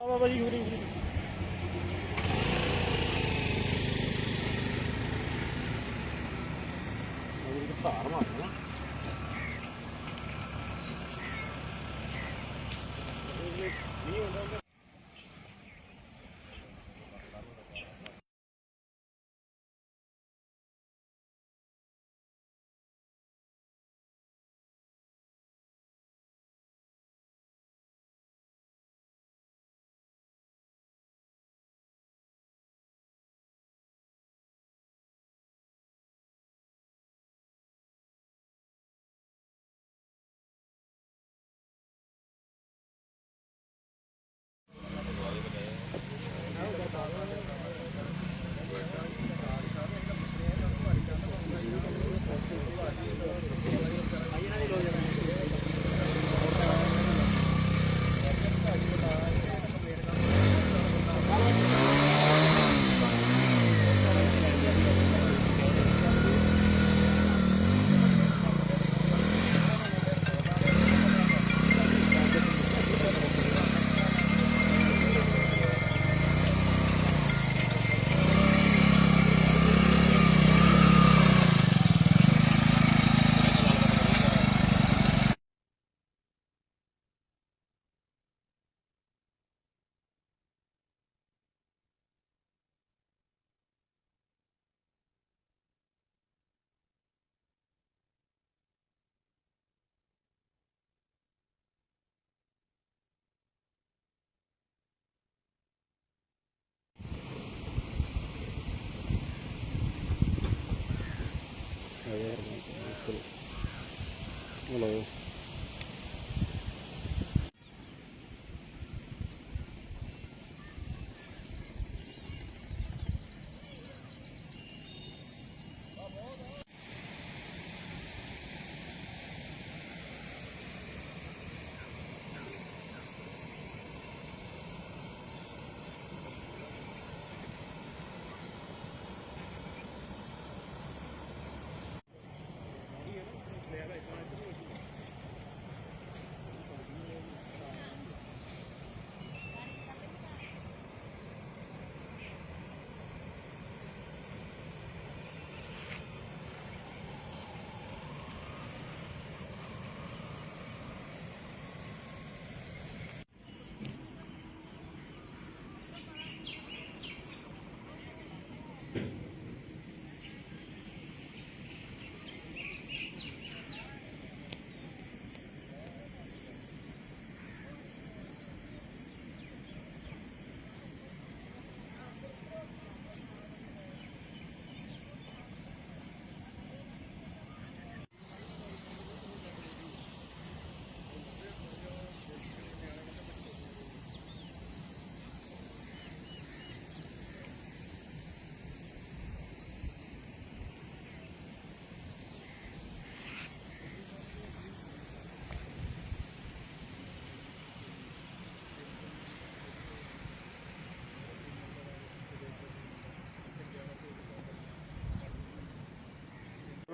ਆ ਬਾਬਾ ਜੀ ਹੁਰੀ ਹੁਰੀ ਉਹ ਧਾਰ ਮਾਰਦਾ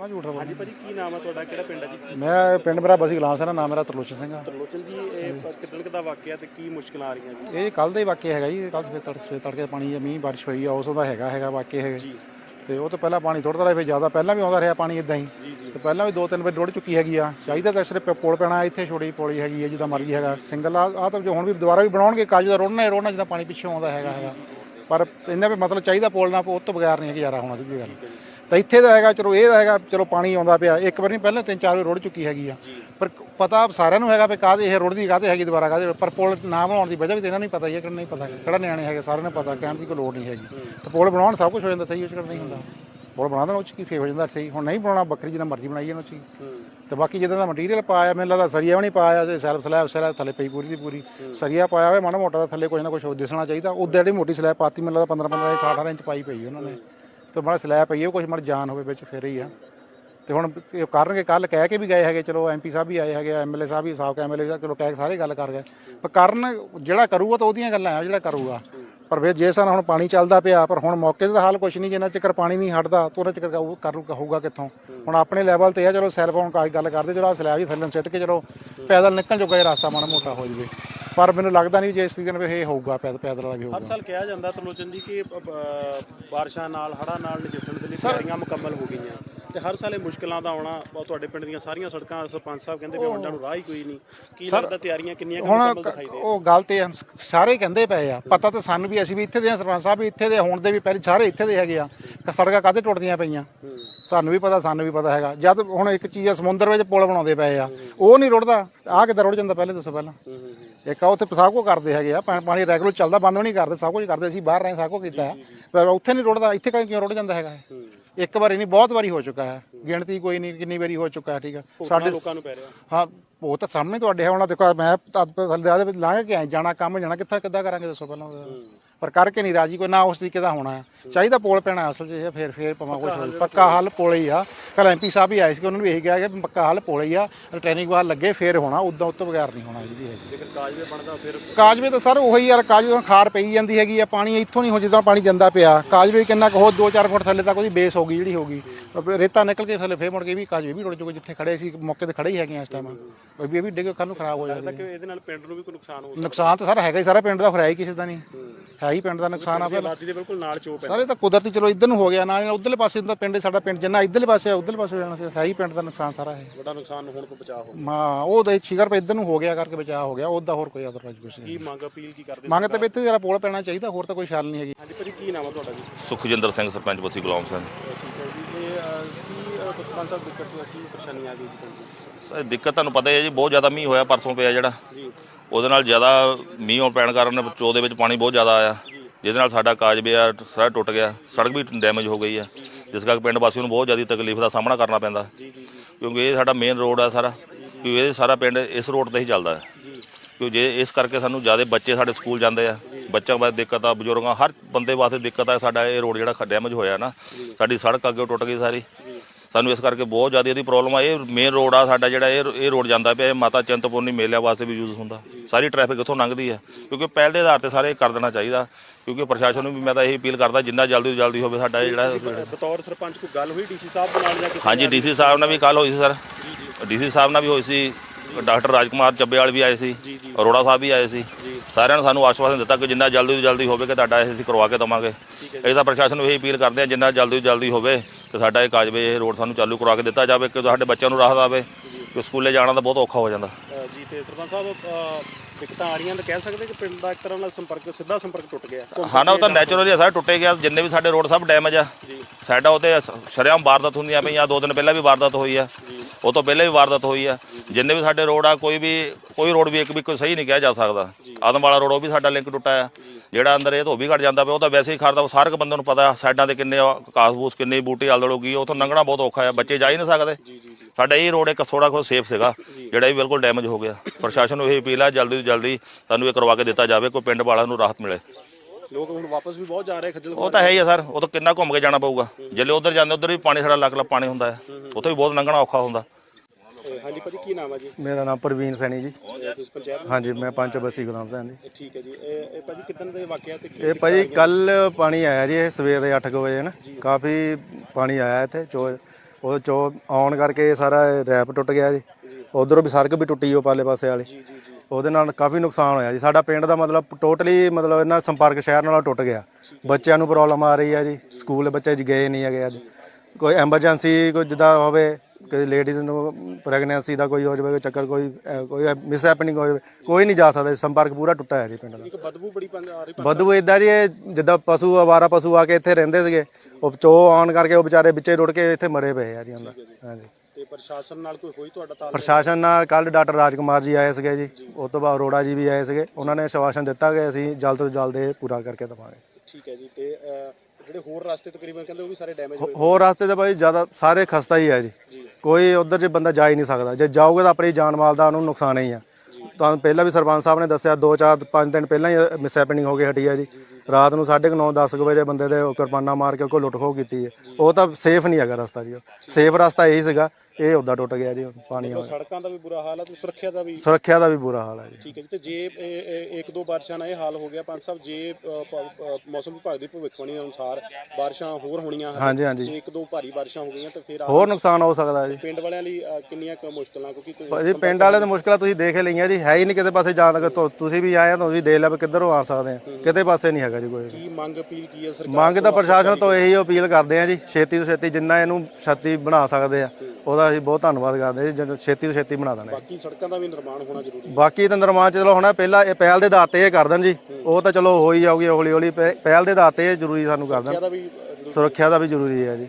ਨਾ ਝੂਠ ਹਾਂਜੀ ਭਾਜੀ ਕੀ ਨਾਮ ਹੈ ਤੁਹਾਡਾ? ਕਿਹੜਾ ਪਿੰਡ ਹੈ ਜੀ? ਮੈਂ ਪਿੰਡ ਮੇਰਾ ਬਸੀ ਗਲਾਸ ਹੈ ਨਾ ਨਾਮ ਮੇਰਾ ਤਰਲੋਚਨ ਸਿੰਘ ਆ। ਤਰਲੋਚਨ ਜੀ ਇਹ ਪ- ਕਿੱਦਣ ਕੁ ਦਾ ਵਾਕਿਆ ਤੇ ਕੀ ਮੁਸ਼ਕਲਾਂ ਆ ਰਹੀਆਂ ਜੀ? ਇਹ ਕੱਲ ਦਾ ਹੀ ਵਾਕਿਆ ਹੈਗਾ ਜੀ ਕੱਲ ਸਵੇਰ ਤੜਕੇ ਸਵੇਰ ਤੜਕੇ ਪਾਣੀ ਮੀਂਹ ਬਾਰਿਸ਼ ਹੋਈ ਆ ਉਸ ਦਾ ਹੈਗਾ ਹੈਗਾ ਵਾਕਿਆ ਹੈਗਾ। ਜੀ। ਤੇ ਉਹ ਤੋਂ ਪਹਿਲਾਂ ਪਾਣੀ ਥੋੜਾ ਰਿਹਾ ਫਿਰ ਜ਼ਿਆਦਾ ਪਹਿਲਾਂ ਵੀ ਆਉਂਦਾ ਰਿਹਾ ਪਾਣੀ ਇਦਾਂ ਹੀ। ਤੇ ਪਹਿਲਾਂ ਵੀ ਦੋ ਤਿੰਨ ਵਾਰ ਰੁੜ ਚੁੱਕੀ ਹੈਗੀ ਆ। ਚਾਹੀਦਾ ਤਾਂ ਸਿਰਫ ਪੁਲ ਪੈਣਾ ਇੱਥੇ ਛੋਟੀ ਪੌੜੀ ਹੈਗੀ ਹੈ ਜਿੱਦਾਂ ਮਰਜ਼ੀ ਹੈਗਾ। ਸਿੰਗਲ ਆ ਆ ਤਾਂ ਜੋ ਹੁਣ ਵੀ ਦੁਬਾਰਾ ਵੀ ਬਣਾਉਣਗੇ ਕਾਜੂ ਦਾ ਰੋੜਨਾ ਰੋੜਨਾ ਜਿੱਦਾਂ ਪਾਣੀ ਪਿੱਛੋਂ ਆਉਂਦਾ ਹੈਗਾ ਹੈਗਾ। ਪਰ ਇਹਨਾਂ ਵੀ ਮਤਲਬ ਚਾਹੀਦਾ ਪੁਲ ਨਾ ਉਹ ਤੋਂ ਬਗੈਰ ਨਹੀਂ ਗੁਜ਼ਾਰਾ ਹੋਣਾ ਸਿੱਧੀ ਗੱਲ। ਤਾਂ ਇੱਥੇ ਦਾ ਹੈਗਾ, ਚਲੋ ਇਹ ਦਾ ਹੈਗਾ, ਚਲੋ ਪਾਣੀ ਆਉਂਦਾ ਪਿਆ। ਇੱਕ ਵਾਰ ਨਹੀਂ, ਪਹਿਲਾਂ ਤਿੰਨ ਚਾਰ ਵਾਰ ਰੁੜ ਚੁੱਕੀ ਹੈਗੀ ਆ। ਪਰ ਪਤਾ ਸਾਰਿਆਂ ਨੂੰ ਹੈਗਾ ਵੀ ਕਾਹਦੇ ਇਹ ਰੁੜਦੀ, ਕਾਹਦੇ ਹੈਗੀ ਦੁਬਾਰਾ, ਕਾਹਦੇ ਪਰ ਪੁਲ ਨਾ ਬਣਾਉਣ ਦੀ ਵਜ੍ਹਾ ਵੀ ਤਾਂ ਇਹਨਾਂ ਨੂੰ ਹੀ ਪਤਾ ਹੀ ਹੈ ਕਿ ਨਹੀਂ ਪਤਾ ਕਿਹੜਾ ਨਿਆਣੇ ਹੈਗੇ, ਸਾਰਿਆਂ ਨੂੰ ਪਤਾ, ਕਹਿਣ ਦੀ ਕੋਈ ਲੋੜ ਨਹੀਂ ਹੈਗੀ। ਤਾਂ ਪੁਲ ਬਣਾਉਣ ਸਭ ਕੁਝ ਹੋ ਜਾਂਦਾ, ਸਹੀ ਉਹ ਕਿਹੜਾ ਨਹੀਂ ਹੁੰਦਾ। ਪੁਲ ਬਣਾ ਦੇਣਾ, ਉਹ 'ਚ ਕੀ ਫੇਰ ਹੋ ਜਾਂਦਾ, ਸਹੀ। ਹੁਣ ਨਹੀਂ ਬਣਾਉਣਾ, ਬੱਕਰੀ ਜਿੰਨਾ ਮਰਜ਼ੀ ਬਣਾਈ ਜਾਣਾ ਉਹ 'ਚ ਹੀ। ਤੇ ਬਾਕੀ ਜਿੱਦਾਂ ਦਾ ਮਟੀਰੀਅਲ ਪਾਇਆ, ਮੈਨੂੰ ਲੱਗਦਾ ਸਰੀਆ ਵੀ ਨਹੀਂ ਪਾਇਆ, ਤੇ ਸੈਲਫ, ਸਲੈਬ ਸਲੈਬ ਥੱਲੇ ਪਈ ਪੂਰੀ ਦੀ ਪੂਰੀ। ਸਰੀਆ ਪਾਇਆ ਹੋਵੇ ਮਾੜਾ ਮੋਟਾ ਦਾ ਥੱਲੇ ਕੁਝ ਨਾ ਕੁਝ ਹੋਰ ਦਿਸਣਾ ਚਾਹੀਦਾ। ਉਹਦੇ ਜਿਹੜੀ ਮੋਟੀ ਸਲੈਬ ਪਾਤੀ, ਮੈਨੂੰ ਲੱਗਦਾ 15 15 18 ਇੰਚ ਪਾਈ ਪਈ ਉਹਨਾਂ ਨੇ। ਤੇ ਮਾੜਾ ਸਲੈਬ ਪਈ ਉਹ ਕੁਝ ਮਾੜਾ ਜਾਨ ਹੋਵੇ ਵਿੱਚ ਫਿਰ ਹੀ ਆ। ਤੇ ਹੁਣ ਇਹ ਕਰਨਗੇ ਕੱਲ ਕਹਿ ਕੇ ਵੀ ਗਏ ਹੈਗੇ, ਚਲੋ ਐਮਪੀ ਸਾਹਿਬ ਵੀ ਆਏ ਹੈਗੇ ਐਮਐਲਏ ਸਾਹਿਬ ਵੀ, ਸਾਬਕਾ ਐਮਐਲਏ ਸਾਹਿਬ, ਚਲੋ ਕਹਿ ਕੇ ਸਾਰੇ ਗੱਲ ਕਰ ਗਏ। ਪਰ ਕਰਨ ਜਿਹੜਾ ਕਰੂਗਾ ਤਾਂ ਉਹਦੀਆਂ ਗੱਲਾਂ ਆ, ਜਿਹੜਾ ਕਰੂਗਾ। ਪਰ ਫਿਰ ਜੇ ਸਨ ਹੁਣ ਪਾਣੀ ਚੱਲਦਾ ਪਿਆ, ਪਰ ਹੁਣ ਮੌਕੇ ਤੇ ਤਾਂ ਹਾਲ ਕੁਝ ਨਹੀਂ, ਜਿੰਨਾ ਚਿਰ ਪਾਣੀ ਨਹੀਂ ਹਟਦਾ, ਤਾਂ ਉਹਨਾਂ ਚਿਰ ਉਹ ਕਰੂ ਕਹੂਗਾ ਕਿੱਥੋਂ? ਹੁਣ ਆਪਣੇ ਲੈਵਲ ਤੇ ਆ, ਚਲੋ ਸੈਲਫੋਨ ਕਾਜ ਗੱਲ ਕਰਦੇ, ਚਲੋ ਆਹ ਸਲੈਬ ਹੀ ਥੱਲੇ ਨੂੰ ਸਿੱਟ ਕੇ ਚਲੋ ਪੈਦਲ ਨਿਕਲ ਜੋਗਾ ਇਹ ਰਸਤਾ ਮਾੜਾ ਮੋਟਾ ਹੋ ਜਵੇ। ਪਰ ਮੈਨੂੰ ਲੱਗਦਾ ਨਹੀਂ ਜੇ ਇਸ ਤਰੀਕੇ ਨਾਲ ਇਹ ਹੋਊਗਾ ਪੈਦ ਪੈਦਲ ਵਾਲਾ ਵੀ ਹਰ ਹੋਊਗਾ। ਸਾਲ ਕਿਹਾ ਜਾਂਦਾ ਤਰਲੋਚਨ ਜੀ ਕਿ ਅ, ਬਾਰਿਸ਼ਾਂ ਨਾਲ ਹੜ੍ਹਾਂ ਨਾਲ ਨਜਿੱਠਣ ਦੇ ਲਈ ਤਿਆਰੀਆਂ ਮੁਕੰਮਲ ਹੋ ਗਈਆਂ। ਤੇ ਹਰ ਸਾਲ ਇਹ ਮੁਸ਼ਕਲਾਂ ਦਾ ਆਉਣਾ ਉਹ ਤੁਹਾਡੇ ਪਿੰਡ ਦੀਆਂ ਸਾਰੀਆਂ ਸੜਕਾਂ ਸਰਪੰਚ ਸਾਹਿਬ ਕਹਿੰਦੇ ਵੀ ਹੁਣ ਨੂੰ ਰਾਹ ਹੀ ਕੋਈ ਨਹੀਂ। ਕੀ ਲੱਗਦਾ ਤਿਆਰੀਆਂ ਕਿੰਨੀਆਂ ਕੁ ਹੁਣ ਮੁਕੰਮਲ ਦਿਖਾਈ ਦੇ ਉਹ ਗੱਲ ਤੇ ਆ, ਸਾਰੇ ਕਹਿੰਦੇ ਪਏ ਆ। ਪਤਾ ਤਾਂ ਸਾਨੂੰ ਵੀ ਅਸੀਂ ਵੀ ਇੱਥੇ ਦੇ ਆ ਸਰਪੰਚ ਸਾਹਿਬ ਵੀ ਇੱਥੇ ਦੇ ਹੋਣ ਦੇ ਵੀ ਪਹਿਲੇ ਸਾਰੇ ਇੱਥੇ ਦੇ ਹੈਗੇ ਆ। ਸੜਕਾਂ ਕਾਹਦੇ ਟੁੱਟਦੀਆਂ ਪਈਆਂ? ਤੁਹਾਨੂੰ ਵੀ ਪਤਾ ਸਾਨੂੰ ਵੀ ਪਤਾ ਹੈਗਾ। ਜਦ ਹੁਣ ਇੱਕ ਚੀਜ਼ ਆ ਸਮੁੰਦਰ ਵਿੱਚ ਪੁਲ ਬਣਾਉਂਦੇ ਪਏ ਆ ਉਹ ਨਹੀਂ ਰੁੜਦਾ। ਆਹ ਕਿੱਦਾਂ ਰੁੜ ਜਾਂਦਾ ਪਹਿਲੇ ਦੱਸੋ ਪਹਿਲਾਂ। ਇੱਕ ਆ ਉੱਥੇ ਸਭ ਕੁਝ ਕਰਦੇ ਹੈਗੇ ਆ ਪਾ- ਪਾਣੀ ਰੈਗੂਲਰ ਚੱਲਦਾ ਬੰਦ ਵੀ ਨਹੀਂ ਕਰਦੇ ਸਭ ਕੁਝ ਕਰਦੇ ਅਸੀਂ ਬਾਹਰ ਰਹੇ ਸਭ ਕੁਝ ਕੀਤਾ ਹੈ। ਪਰ ਉੱਥੇ ਨਹੀਂ ਰੁੜਦਾ ਇੱਥੇ ਕਿਉਂ ਰੁੜ ਜਾਂਦਾ ਹੈਗਾ ਇਹ? ਇੱਕ ਵਾਰੀ ਨਹੀਂ ਬਹੁਤ ਵਾਰੀ ਹੋ ਚੁੱਕਾ ਹੈ। ਗਿਣਤੀ ਕੋਈ ਨਹੀਂ ਕਿੰਨੀ ਵਾਰੀ ਹੋ ਚੁੱਕਾ ਹੈ ਠੀਕ ਹੈ ਸਾਡੇ ਲੋਕਾਂ ਨੂੰ ਪੈ ਰਿਹਾ। ਹਾਂ ਉਹ ਤਾਂ ਸਾਹਮਣੇ ਤੁਹਾਡੇ ਹੈ ਹੁਣ ਦੇਖੋ ਮੈਂ ਤਾਂ ਥੱਲੇ ਲੰਘ ਕੇ ਜਾਣਾ ਕੰਮ ਜਾਣਾ ਕਿੱਥਾ ਕਿੱਦਾਂ ਕਰਾਂਗੇ ਦੱਸੋ ਪਹਿਲਾਂ? ਪਰ ਕਰਕੇ ਨਹੀਂ ਰਾਜੀ ਕੋਈ ਨਾ ਉਸ ਤਰੀਕੇ ਦਾ ਹੋਣਾ ਹੈ। ਚਾਹੀਦਾ ਪੋਲ ਪੈਣਾ ਅਸਲ 'ਚ ਇਹ ਫਿਰ ਫਿਰ ਪਵਾਂ ਕੁਝ ਹੋਵੇ। ਪੱਕਾ ਹੱਲ ਪੋਲ ਹੀ ਆ। ਕੱਲ ਐਮਪੀ ਸਾਹਿਬ ਵੀ ਆਏ ਸੀ ਉਹਨਾਂ ਨੂੰ ਵੀ ਇਹੀ ਕਿਹਾ ਕਿ ਪੱਕਾ ਹੱਲ ਪੋਲ ਹੀ ਆ। ਰਿਟਰਨਿੰਗ ਵਾਲ ਲੱਗੇ ਫਿਰ ਹੋਣਾ ਉਦਾਂ ਉੱਤੋਂ ਬਗੈਰ ਨਹੀਂ ਹੋਣਾ ਜੀ ਇਹ ਜੇਕਰ ਕਾਜਵੇ ਬਣਦਾ ਫਿਰ ਕਾਜਵੇ ਤਾਂ ਸਰ ਉਹੀ ਯਾਰ ਕਾਜਵੇ ਤੋਂ ਖਾਰ ਪਈ ਜਾਂਦੀ ਹੈਗੀ ਆ ਪਾਣੀ ਇੱਥੋਂ ਨਹੀਂ ਹੋ ਜਿੱਦਾਂ ਪਾਣੀ ਜਾਂਦਾ ਪਿਆ। ਕਾਜਵੇ ਕਿੰਨਾ ਕੁ ਹੋਰ 2-4 ਫੁੱਟ ਥੱਲੇ ਤੱਕ ਉਹਦੀ ਬੇਸ ਹੋ ਗਈ ਜਿਹੜੀ ਹੋ ਗਈ। ਰੇਤਾ ਨਿਕਲ ਕੇ ਥੱਲੇ ਫੇਰ ਮੁੜ ਕੇ ਵੀ ਕਾਜਵੇ ਵੀ ਰੁੜ ਚੁੱਕੇ ਜਿੱਥੇ ਖੜੇ ਸੀ ਮੌਕੇ ਤੇ ਖੜੇ ਹੀ ਹੈਗੇ ਆ ਇਸ ਟਾਈਮ ਉਹ ਵੀ ਇਹ ਵੀ ਡਿੱਗ ਕੱਲ ਨੂੰ ਖਰਾਬ ਹੋ ਜਾਣੀ ਕਿ ਇਹਦੇ ਨਾਲ ਪਿੰਡ ਨੂੰ ਵੀ ਕੋਈ ਨੁਕਸਾਨ ਹੋ ਨੁਕਸਾਨ ਤਾਂ ਸਰ ਹੈਗਾ ਹੀ ਸਾਰਾ ਪਿੰਡ ਦਾ ਹੋਇਆ ਹੀ ਕਿਸੇ ਦਾ ਨਹੀਂ। ਹੈ ਹੀ ਪਿੰਡ ਦਾ ਨੁਕਸਾਨ ਆ ਇਹ ਆਬਾਦੀ ਦੇ ਬਿਲਕੁਲ ਨਾਲ ਚੋਪ ਹੈ ਸਾਰੇ ਤਾਂ ਕੁਦਰਤੀ ਚਲੋ ਇੱਧਰ ਨੂੰ ਹੋ ਗਿਆ ਨਾਲ ਨਾਲ ਉਧਰਲੇ ਪਾਸੇ ਦਾ ਪਿੰਡ ਸਾਡਾ ਪਿੰਡ ਜਿੰਨਾ ਇੱਧਰਲੇ ਪਾਸੇ ਆ ਉਧਰਲੇ ਪਾਸੇ ਹੋ ਜਾਣਾ ਸੀ ਹੈ ਹੀ ਪਿੰਡ ਦਾ ਨੁਕਸਾਨ ਸਾਰਾ ਹੈ ਵੱਡਾ ਨੁਕਸਾਨ ਹੋਣ ਤੋਂ ਬਚਾਅ ਹੋ ਮਾ ਉਹ ਤਾਂ ਸ਼ਿਕਰ ਪੇ ਇੱਧਰ ਨੂੰ ਹੋ ਗਿਆ ਕਰਕੇ ਬਚਾਅ ਹੋ ਗਿਆ ਉਹਦਾ ਹੋਰ ਕੋਈ ਅਦਰਵਾਈਜ਼ ਕੁਝ ਨਹੀਂ। ਕੀ ਮੰਗ ਅਪੀਲ ਕੀ ਕਰਦੇ ਮੰਗ ਤਾਂ ਵੀ ਇੱਥੇ ਜਰਾ ਪੋਲ ਪੈਣਾ ਚਾਹੀਦਾ ਹੋਰ ਤਾਂ ਕੋਈ ਛਾਲ ਨਹੀਂ ਹੈਗੀ। ਹਾਂਜੀ ਭਾਜੀ ਕੀ ਨਾਮ ਹੈ ਤੁਹਾਡਾ ਜੀ? ਸੁਖਜਿੰਦਰ ਸਿੰਘ ਸਰਪੰਚ ਬਸੀ ਗੁਲਾਮ ਸਿੰਘ। ਠੀਕ ਹੈ ਜੀ ਇਹ ਅ, ਕੀ ਅ, ਸਰਪੰਚ ਸਾਹਿਬ ਦਿੱਕਤ ਹੋਈ ਕੀ ਪਰੇਸ਼ਾਨੀ ਆ ਗਈ ਜੀ ਤੁਹਾਨੂੰ? ਸਰ ਦਿੱਕਤ ਤੁਹਾਨੂੰ ਪਤਾ ਹੀ ਹੈ ਜੀ ਬਹੁਤ ਜ਼ਿਆਦਾ ਮੀਂਹ ਹੋਇਆ ਪਰਸੋਂ ਪਿਆ ਜਿਹੜਾ। ਜੀ। ਉਹਦੇ ਨਾਲ ਜ਼ਿਆਦਾ ਮੀਂਹ ਹੋਣ ਪੈਣ ਕਾਰਨ ਚੋ ਦੇ ਵਿੱਚ ਪਾਣੀ ਬਹੁਤ ਜ਼ਿਆਦਾ ਆਇਆ। ਜਿਹਦੇ ਨਾਲ ਸਾਡਾ ਕਾਜਵੇ ਆ ਸਾਰਾ ਟੁੱਟ ਗਿਆ ਸੜਕ ਵੀ ਡੈਮੇਜ ਹੋ ਗਈ ਆ। ਜਿਸ ਕਰਕੇ ਪਿੰਡ ਵਾਸੀਆਂ ਨੂੰ ਬਹੁਤ ਜ਼ਿਆਦਾ ਤਕਲੀਫ ਦਾ ਸਾਹਮਣਾ ਕਰਨਾ ਪੈਂਦਾ। ਜੀ ਜੀ ਜੀ। ਕਿਉਂਕਿ ਇਹ ਸਾਡਾ ਮੇਨ ਰੋਡ ਆ ਸਾਰਾ। ਕਿਉਂਕਿ ਇਹ ਸਾਰਾ ਪਿੰਡ ਇਸ ਰੋਡ ਤੇ ਹੀ ਚੱਲਦਾ ਹੈ। ਜੀ। ਕਿਉਂ ਜੇ ਇਸ ਕਰਕੇ ਸਾਨੂੰ ਜ਼ਿਆਦਾ ਬੱਚੇ ਸਾਡੇ ਸਕੂਲ ਜਾਂਦੇ ਆ ਬੱਚਿਆਂ ਵਾਸਤੇ ਦਿੱਕਤ ਆ ਬਜ਼ੁਰਗਾਂ ਹਰ ਬੰਦੇ ਵਾਸਤੇ ਦਿੱਕਤ ਆ ਸਾਡਾ ਇਹ ਰੋਡ ਜਿਹੜਾ ਡੈਮੇਜ ਹੋਇਆ ਨਾ। ਸਾਡੀ ਸੜਕ ਅੱਗੇ ਟੁੱਟ ਗਈ ਸਾਰੀ। ਸਾਨੂੰ ਇਸ ਕਰਕੇ ਬਹੁਤ ਜ਼ਿਆਦਾ ਇਹਦੀ ਪ੍ਰੋਬਲਮ ਆ। ਇਹ ਮੇਨ ਰੋਡ ਆ ਸਾਡਾ ਜਿਹੜਾ ਇਹ ਇਹ ਰੋਡ ਜਾਂਦਾ ਪਿਆ ਇਹ ਮਾਤਾ ਚਿੰਤਪੁਰਨੀ ਮੇਲਿਆਂ ਵਾਸਤੇ ਵੀ ਯੂਜ਼ ਹੁੰਦਾ। ਸਾਰੀ ਟ੍ਰੈਫਿਕ ਇੱਥੋਂ ਲੰਘਦੀ ਆ। ਕਿਉਂਕਿ ਪਹਿਲ ਦੇ ਆਧਾਰ ਤੇ ਸਾਰੇ ਕਰ ਦੇਣਾ ਚਾਹੀਦਾ। ਕਿਉਂਕਿ ਪ੍ਰਸ਼ਾਸਨ ਨੂੰ ਵੀ ਮੈਂ ਤਾਂ ਇਹੀ ਅਪੀਲ ਕਰਦਾ ਜਿੰਨਾ ਜਲਦੀ ਤੋਂ ਜਲਦੀ ਹੋਵੇ ਸਾਡਾ ਇਹ ਜਿਹੜਾ ਬਤੌਰ ਸਰਪੰਚ ਕੋਈ ਗੱਲ ਹੋਈ? ਡੀਸੀ ਸਾਹਿਬ ਦੇ ਨਾਲ ਜਾਂ ਕਿਸੇ ਹਾਂਜੀ ਡੀਸੀ ਸਾਹਿਬ ਨਾਲ ਵੀ ਕੱਲ ਹੋਈ ਸੀ ਸਰ। ਡੀਸੀ ਸਾਹਿਬ ਨਾਲ ਵੀ ਹੋਈ ਸੀ। ਡਾਕਟਰ ਰਾਜਕੁਮਾਰ ਚੱਬੇਵਾਲ ਵੀ ਆਏ ਸੀ। ਅਰੋੜਾ ਸਾਹਿਬ ਵੀ ਆਏ ਸੀ। ਸਾਰਿਆਂ ਨੇ ਸਾਨੂੰ ਆਸ਼ਵਾਸਨ ਦਿੱਤਾ ਕਿ ਜਿੰਨਾ ਜਲਦੀ ਤੋਂ ਜਲਦੀ ਹੋਵੇ ਕਿ ਤੁਹਾਡਾ ਇਹ ਅਸੀਂ ਕਰਵਾ ਕੇ ਦਵਾਂਗੇ। ਇਹ ਤਾਂ ਪ੍ਰਸ਼ਾਸਨ ਨੂੰ ਇਹ ਅਪੀਲ ਕਰਦੇ ਹਾਂ ਜਿੰਨਾ ਜਲਦੀ ਤੋਂ ਜਲਦੀ ਹੋਵੇ ਕਿ ਸਾਡਾ ਇਹ ਕਾਜਵੇ ਇਹ ਰੋਡ ਸਾਨੂੰ ਚਾਲੂ ਕਰਵਾ ਕੇ ਦਿੱਤਾ ਜਾਵੇ ਕਿ ਸਾਡੇ ਬੱਚਿਆਂ ਨੂੰ ਰਾਹਤ ਆਵੇ ਕਿ ਸਕੂਲੇ ਜਾਣਾ ਤਾਂ ਬਹੁਤ ਔਖਾ ਹੋ ਜਾਂਦਾ। ਜੀ ਤੇ ਸਰਪੰਚ ਸਾਹਿਬ ਦਿੱਕਤਾਂ ਆ ਰਹੀਆਂ ਤਾਂ ਕਹਿ ਸਕਦੇ ਕਿ ਪਿੰਡ ਦਾ ਇੱਕ ਤਰ੍ਹਾਂ ਨਾਲ ਸੰਪਰਕ ਸਿੱਧਾ ਸੰਪਰਕ ਟੁੱਟ ਗਿਆ। ਹਾਂ ਨਾ ਉਹ ਤਾਂ ਨੈਚੁਰਲੀ ਸਾਰਾ ਟੁੱਟੇ ਗਿਆ ਜਿੰਨੇ ਵੀ ਸਾਡੇ ਰੋਡ ਸਭ ਡੈਮੇਜ ਆ। ਸਾਡਾ ਉਤੇ ਸ਼ਰਿਆਮ ਵਾਰਦਾਤ ਹੁੰਦੀਆਂ ਪਈਆਂ ਦੋ ਦਿਨ ਪਹਿਲਾਂ ਵੀ ਵਾਰਦਾਤ ਹੋਈ ਆ। ਉਹ ਤੋਂ ਪਹਿਲਾਂ ਵੀ ਵਾਰਦਾਤ ਹੋਈ ਆ। ਜਿੰਨੇ ਵੀ ਸਾਡੇ ਰੋਡ ਆ ਕੋਈ ਵੀ ਕੋਈ ਰੋਡ ਵੀ ਇੱਕ ਵੀ ਕੋਈ ਸਹੀ ਨਹੀਂ ਕਿਹਾ ਜਾ ਸਕਦਾ। ਆਦਮ ਵਾਲਾ ਰੋਡ ਉਹ ਵੀ ਸਾਡਾ ਲਿੰਕ ਟੁੱਟਾ ਆ। ਜਿਹੜਾ ਅੰਦਰ ਇਹ ਧੋਬੀ ਘਟ ਜਾਂਦਾ ਪਿਆ ਉਹ ਤਾਂ ਵੈਸੇ ਹੀ ਖੜਦਾ ਉਹ ਸਾਰੇ ਕੁ ਬੰਦੇ ਨੂੰ ਪਤਾ ਸਾਈਡਾਂ ਤੇ ਕਿੰਨੇ ਕਾਸਬੂਸ ਕਿੰਨੇ ਬੂਟੇ ਆਲੜੋਗੀ ਉਹ ਤੋਂ ਲੰਘਣਾ ਬਹੁਤ ਔਖਾ ਆ ਬੱਚੇ ਜਾ ਹੀ ਨਹੀਂ ਸਕਦੇ। ਸਾਡਾ ਇਹ ਰੋਡ ਇੱਕ ਥੋੜਾ ਖੋ ਸੇਫ ਸੀਗਾ ਜਿਹੜਾ ਵੀ ਬਿਲਕੁਲ ਡੈਮੇਜ ਹੋ ਗਿਆ। ਪ੍ਰਸ਼ਾਸਨ ਨੂੰ ਇਹ ਅਪੀਲ ਆ ਜਲਦੀ ਤੋਂ ਜਲਦੀ ਸਾਨੂੰ ਇਹ ਕਰਵਾ ਕੇ ਦਿੱਤਾ ਜਾਵੇ ਕੋਈ ਪਿੰਡ ਵਾਲਿਆਂ ਨੂੰ ਰਾਹਤ ਮਿਲੇ। ਲੋਕ ਹੁਣ ਵਾਪਸ ਵੀ ਬਹੁਤ ਜਾ ਰਹੇ ਖੱਜਲ ਉਹ ਤਾਂ ਹੈ ਹੀ ਆ ਸਰ ਉਹ ਤਾਂ ਕਿੰਨਾ ਘੁੰਮ ਕੇ ਜਾਣਾ ਪਊਗਾ। ਜਿਹੜੇ ਉਧਰ ਜਾਂਦੇ ਉਧਰ ਵੀ ਪਾਣੀ ਸਾਡਾ ਲੱਖ ਲੱਖ ਪਾਣੀ ਹੁੰਦਾ ਹੈ ਉੱਥੇ ਵੀ ਬਹੁਤ ਲੰਘਣਾ ਔਖਾ ਹੁੰਦਾ। ਹਾਂਜੀ ਭਾਜੀ ਕੀ ਨਾਮ ਹੈ ਜੀ? ਮੇਰਾ ਨਾਮ ਪ੍ਰਵੀਨ ਸੈਣੀ ਜੀ। ਇਹ ਤੁਸੀਂ ਪੰਚਾਇਤ ਹਾਂਜੀ ਮੈਂ ਪੰਚ ਬਸੀ ਗੁਲਾਮ ਸਿੰਘ ਜੀ। ਇਹ ਠੀਕ ਹੈ ਜੀ। ਇਹ ਇਹ ਭਾਜੀ ਕਿਦਾਂ ਦੇ ਵਾਕਿਆ ਤੇ ਕੀ ਇਹ ਭਾਜੀ ਕੱਲ ਪਾਣੀ ਆਇਆ ਜੀ ਇਹ ਸਵੇਰ ਦੇ 8 ਵਜੇ ਨਾ। ਕਾਫੀ ਪਾਣੀ ਆਇਆ ਇੱਥੇ ਚੋ ਉਹ ਚੋ ਆਉਣ ਕਰਕੇ ਸਾਰਾ ਰੈਪ ਟੁੱਟ ਗਿਆ ਜੀ। ਉਧਰੋਂ ਵੀ ਸੜਕ ਵੀ ਟੁੱਟੀ ਉਹ ਪਾਲੇ ਪਾਸੇ ਵਾਲੀ। ਉਹਦੇ ਨਾਲ ਕਾਫੀ ਨੁਕਸਾਨ ਹੋਇਆ ਜੀ। ਸਾਡਾ ਪਿੰਡ ਦਾ ਮਤਲਬ ਟੋਟਲੀ ਮਤਲਬ ਇਹਨਾਂ ਸੰਪਰਕ ਸ਼ਹਿਰ ਨਾਲ ਟੁੱਟ ਗਿਆ। ਬੱਚਿਆਂ ਨੂੰ ਪ੍ਰੋਬਲਮ ਆ ਰਹੀ ਹੈ ਜੀ। ਸਕੂਲ ਬੱਚੇ ਜੀ ਗਏ ਨਹੀਂ ਹੈਗੇ ਅੱਜ। ਕੋਈ ਐਮਰਜੈਂਸੀ ਕੋਈ ਜਿੱਦਾਂ ਹੋਵੇ ਕੋਈ ਲੇਡੀਜ਼ ਨੂੰ ਪ੍ਰੈਗਨੈਂਸੀ ਦਾ ਕੋਈ ਹੋ ਜਾਵੇ ਕੋਈ ਚੱਕਰ ਕੋਈ ਅਹ, ਕੋਈ ਮਿਸ ਹੈਪਨਿੰਗ ਹੋ ਜਾਵੇ ਕੋਈ ਨਹੀਂ ਜਾ ਸਕਦਾ ਸੰਪਰਕ ਪੂਰਾ ਟੁੱਟਾ ਹੈ ਜੀ ਪਿੰਡ ਦਾ। ਇੱਕ ਬਦਬੂ ਬੜੀ ਪੰਜ ਆ ਰਹੀ ਬਦੂ ਇਦਾਂ ਜੀ ਇਹ ਜਿੱਦਾਂ ਪਸ਼ੂ ਆਵਾਰਾ ਪਸ਼ੂ ਆ ਕੇ ਇੱਥੇ ਰਹਿੰਦੇ ਸੀਗੇ ਉਹ ਚੋ ਆਉਣ ਕਰਕੇ ਉਹ ਵਿਚਾਰੇ ਵਿੱਚੇ ਰੁੜ ਕੇ ਇੱਥੇ ਮਰੇ ਪਏ ਆ ਜੀ ਹੁੰਦਾ ਹਾਂਜੀ। ਤੇ ਪ੍ਰਸ਼ਾਸਨ ਨਾਲ ਕੋਈ ਹੋਈ ਤੁਹਾਡਾ ਤਾਲ ਪ੍ਰਸ਼ਾਸਨ ਨਾਲ ਕੱਲ ਡਾਕਟਰ ਰਾਜਕੁਮਾਰ ਜੀ ਆਏ ਸੀਗੇ ਜੀ ਉਸ ਤੋਂ ਬਾਅਦ ਅਰੋੜਾ ਜੀ ਵੀ ਆਏ ਸੀਗੇ ਉਹਨਾਂ ਨੇ ਆਸ਼ਵਾਸਨ ਦਿੱਤਾ ਕਿ ਅਸੀਂ ਜਲਦ ਤੋਂ ਜਲਦ ਇਹ ਪੂਰਾ ਕਰਕੇ ਦੇਵਾਂਗੇ। ਠੀਕ ਹੈ ਜੀ ਤੇ ਜਿਹੜੇ ਹੋਰ ਰਸਤੇ ਤਕਰੀਬਨ ਕਹਿੰਦੇ ਉਹ ਵੀ ਸਾਰੇ ਡੈਮੇਜ ਹੋਏ ਹੋਰ ਰਸਤੇ ਤੇ ਭਾਈ ਜ਼ਿਆਦਾ ਸਾਰੇ ਖਸਤਾ ਹੀ ਹੈ ਜੀ। ਕੋਈ ਉਧਰ ਜੇ ਬੰਦਾ ਜਾ ਹੀ ਨਹੀਂ ਸਕਦਾ। ਜੇ ਜਾਓਗੇ ਤਾਂ ਆਪਣੀ ਜਾਨ ਮਾਲ ਦਾ ਉਹਨੂੰ ਨੁਕਸਾਨ ਹੀ ਆ। ਤੁਹਾਨੂੰ ਪਹਿਲਾਂ ਵੀ ਸਰਪੰਚ ਸਾਹਿਬ ਨੇ ਦੱਸਿਆ 2 4 5 ਦਿਨ ਪਹਿਲਾਂ ਹੀ ਮਿਸ ਹੈਪਨਿੰਗ ਹੋ ਗਈ ਹਟੀ ਆ ਜੀ। ਰਾਤ ਨੂੰ 9:30 10 ਵਜੇ ਬੰਦੇ ਦੇ ਉਹ ਮਾਰ ਕੇ ਕੋਈ ਲੁੱਟ ਖੋਹ ਕੀਤੀ ਹੈ। ਉਹ ਤਾਂ ਸੇਫ ਨਹੀਂ ਹੈਗਾ ਰਸਤਾ ਜੀ। ਸੇਫ ਰਸਤਾ ਇਹੀ ਸੀਗਾ। ਇਹ ਉਦਾਂ ਟੁੱਟ ਗਿਆ ਜੀ ਹੁਣ ਪਾਣੀ ਆ। ਸੜਕਾਂ ਦਾ ਵੀ ਬੁਰਾ ਹਾਲ ਹੈ ਤੇ ਸੁਰੱਖਿਆ ਦਾ ਵੀ ਸੁਰੱਖਿਆ ਦਾ ਵੀ ਬੁਰਾ ਹਾਲ ਹੈ ਜੀ। ਠੀਕ ਹੈ ਜੀ ਤੇ ਜੇ ਇਹ- ਇਹ ਇੱਕ ਦੋ ਬਾਰਿਸ਼ਾਂ ਨਾਲ ਇਹ ਹਾਲ ਹੋ ਗਿਆ ਪੰਜ ਸਾਹਿਬ ਜੇ ਅ, ਪ- ਅ, ਮੌਸਮ ਵਿਭਾਗ ਦੀ ਭਵਿੱਖਬਾਣੀ ਅਨੁਸਾਰ ਬਾਰਿਸ਼ਾਂ ਹੋਰ ਹੋਣੀਆਂ ਹਨ ਹਾਂਜੀ ਹਾਂਜੀ। ਜੇ ਇੱਕ ਦੋ ਭਾਰੀ ਬਾਰਿਸ਼ਾਂ ਹੋ ਗਈਆਂ ਤਾਂ ਫਿਰ ਆ- ਹੋਰ ਨੁਕਸਾਨ ਹੋ ਸਕਦਾ ਜੀ। ਪਿੰਡ ਵਾਲਿਆਂ ਲਈ ਅ, ਕਿੰਨੀਆਂ ਕੁ ਮੁਸ਼ਕਲਾਂ ਕਿਉਂਕਿ ਭਾਜੀ ਪਿੰਡ ਵਾਲਿਆਂ ਦੀ ਮੁਸ਼ਕਲਾਂ ਤੁਸੀਂ ਦੇਖ ਹੀ ਲਈਆਂ ਜੀ ਹੈ ਹੀ ਨਹੀਂ ਕਿਤੇ ਪਾਸੇ ਜਾਣ ਲੱਗੇ ਤੁ- ਤੁਸੀਂ ਵੀ ਆਏ ਆ ਤੁਸੀਂ ਦੇਖ ਲਿਆ ਵੀ ਕਿੱਧਰੋਂ ਆ ਸਕਦੇ ਆ ਕਿਤੇ ਪਾਸੇ ਨਹੀਂ ਹੈਗਾ ਜੀ ਕੋਈ। ਕੀ ਮੰਗ ਅਪੀਲ ਕੀ ਹੈ ਸਰਕਾਰ ਮੰਗ ਤਾਂ ਪ੍ਰਸ਼ਾਸਨ ਤੋਂ ਇਹੀ ਅਪੀਲ ਕਰਦੇ ਆ ਜੀ ਛੇਤੀ ਤੋਂ ਛੇਤੀ ਜਿੰਨਾ ਇਹਨੂੰ ਛੇਤੀ ਬਣਾ ਸਕਦੇ ਆ ਉਹਦਾ ਅਸੀਂ ਬਹੁਤ ਧੰਨਵਾਦ ਕਰਦੇ ਜੀ ਜਦੋਂ ਛੇਤੀ ਤੋਂ ਛੇਤੀ ਬਣਾ ਦੇਣਾ ਬਾਕੀ ਸੜਕਾਂ ਦਾ ਵੀ ਨਿਰਮਾਣ ਹੋਣਾ ਜ਼ਰੂਰੀ ਹੈ। ਬਾਕੀ ਤਾਂ ਨਿਰਮਾਣ ਚਲੋ ਹੋਣਾ ਪਹਿਲਾਂ ਇਹ ਪਹਿਲ ਦੇ ਆਧਾਰ ਤੇ ਇਹ ਕਰ ਦੇਣ ਜੀ। ਉਹ ਤਾਂ ਚਲੋ ਹੋ ਹੀ ਜਾਊਗੀ ਹੌਲੀ ਹੌਲੀ ਪਹਿ- ਪਹਿਲ ਦੇ ਆਧਾਰ ਤੇ ਇਹ ਜ਼ਰੂਰੀ ਸਾਨੂੰ ਕਰ ਦੇਣ। ਇਹਦਾ ਵੀ ਸੁਰੱਖਿਆ ਦਾ ਵੀ ਜ਼ਰੂਰੀ ਹੈ ਜੀ।